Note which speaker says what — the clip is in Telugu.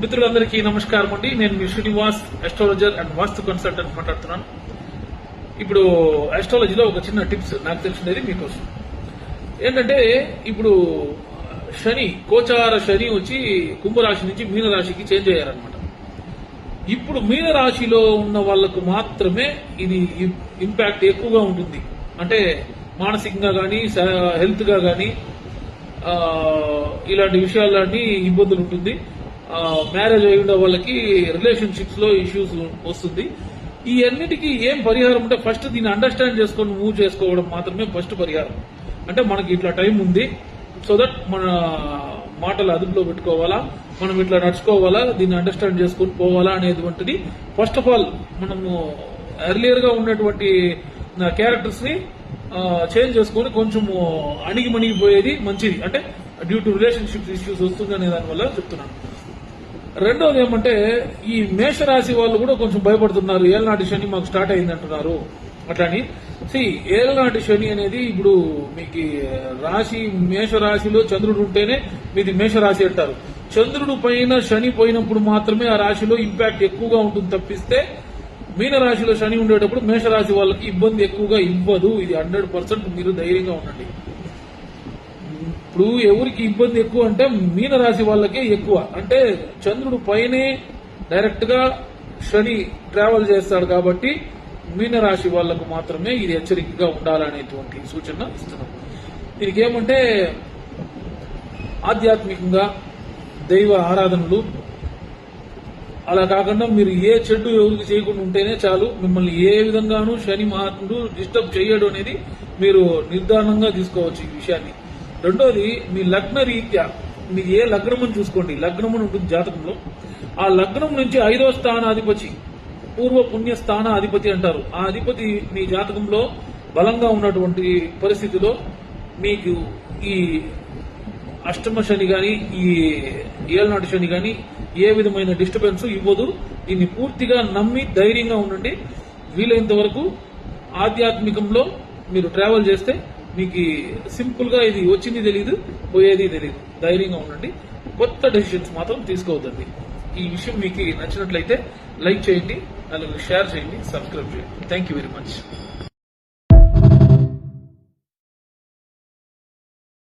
Speaker 1: మిత్రులందరికీ నమస్కారం అండి. నేను మీ Srinivas astrologer and vastu consultant మాట్లాడుతున్నాను. ఇప్పుడు అస్ట్రాలజీలో ఒక చిన్న టిప్స్ నాకు తెలిసినది మీకోసం. ఏంటంటే ఇప్పుడు శని కోచార శని వచ్చి కుంభరాశి నుంచి మీనరాశికి చేంజ్ అయ్యారనమాట ఇప్పుడు మీనరాశిలో ఉన్న వాళ్ళకు మాత్రమే ఇది ఇంపాక్ట్ ఎక్కువగా ఉంటుంది. అంటే మానసికంగా కానీ హెల్త్గా కానీ ఇలాంటి విషయాలన్నీ ఇబ్బందులు ఉంటుంది. మ్యారేజ్ అయి ఉండే వాళ్ళకి రిలేషన్షిప్స్లో ఇష్యూస్ వస్తుంది. ఈ అన్నిటికీ ఏం పరిహారం అంటే ఫస్ట్ దీన్ని అండర్స్టాండ్ చేసుకొని మూవ్ చేసుకోవడం మాత్రమే ఫస్ట్ పరిహారం. అంటే మనకి ఇట్లా టైం ఉంది సో దట్ మన మాటలు అదుపులో పెట్టుకోవాలా మనం ఇట్లా నడుచుకోవాలా దీన్ని అండర్స్టాండ్ చేసుకొని పోవాలా అనేటువంటిది. ఫస్ట్ ఆఫ్ ఆల్ మనము ఎర్లియర్గా ఉన్నటువంటి క్యారెక్టర్స్ని చేంజ్ చేసుకొని కొంచెం అణిగి మణిగిపోయేది మంచిది. అంటే డ్యూ టు రిలేషన్షిప్ ఇష్యూస్ వస్తుంది అనే దానివల్ల చెప్తున్నాను. రెండోది ఏమంటే ఈ మేషరాశి వాళ్ళు కూడా కొంచెం భయపడుతున్నారు. ఏలనాటి శని మాకు స్టార్ట్ అయింది అంటున్నారు అట్లని సి ఏలనాటి శని అనేది ఇప్పుడు మీకు రాశి మేషరాశిలో చంద్రుడు ఉంటేనే మీది మేషరాశి అంటారు. చంద్రుడు పైన శని పోయినప్పుడు మాత్రమే ఆ రాశిలో ఇంపాక్ట్ ఎక్కువగా ఉంటుంది తప్పిస్తే మీనరాశిలో శని ఉండేటప్పుడు మేషరాశి వాళ్ళకి ఇబ్బంది ఎక్కువగా ఇవ్వదు. ఇది హండ్రెడ్ పర్సెంట్ మీరు ధైర్యంగా ఉండండి. ఇప్పుడు ఎవరికి ఇబ్బంది ఎక్కువ అంటే మీనరాశి వాళ్ళకే ఎక్కువ. అంటే చంద్రుడు పైనే డైరెక్ట్గా శని ట్రావెల్ చేస్తాడు కాబట్టి మీనరాశి వాళ్ళకు మాత్రమే ఇది హెచ్చరికగా ఉండాలనేటువంటి సూచన ఇస్తున్నాం. దీనికి ఏమంటే ఆధ్యాత్మికంగా దైవ ఆరాధనలు. అలా కాకుండా మీరు ఏ చెడ్డు ఎవరికి చేయకుండా ఉంటేనే చాలు. మిమ్మల్ని ఏ విధంగానూ శని మహాత్ముడు డిస్టర్బ్ చేయడు అనేది మీరు నిర్ధారణంగా తీసుకోవచ్చు ఈ విషయాన్ని. రెండోది మీ లగ్న రీత్యా మీరు ఏ లగ్నం చూసుకోండి. లగ్నమును ఉంటుంది జాతకంలో. ఆ లగ్నం నుంచి ఐదో స్థానాధిపతి పూర్వ పుణ్య స్థాన అధిపతి అంటారు. ఆ అధిపతి మీ జాతకంలో బలంగా ఉన్నటువంటి పరిస్థితిలో మీకు ఈ అష్టమ శని గాని ఈ ఏలనాటి శని గాని ఏ విధమైన డిస్టర్బెన్స్ ఇవ్వదు. దీన్ని పూర్తిగా నమ్మి ధైర్యంగా ఉండండి. వీలైనంత వరకు ఆధ్యాత్మికంలో మీరు ట్రావెల్ చేస్తే మీకు సింపుల్గా ఇది వచ్చింది తెలియదు పోయేది తెలియదు ధైర్యంగా ఉండండి. కొత్త డెసిషన్స్ మాత్రం తీసుకోవద్దండి. ఈ విషయం మీకు నచ్చినట్లయితే లైక్ చేయండి అలాగే షేర్ చేయండి సబ్స్క్రైబ్ చేయండి. Thank you very much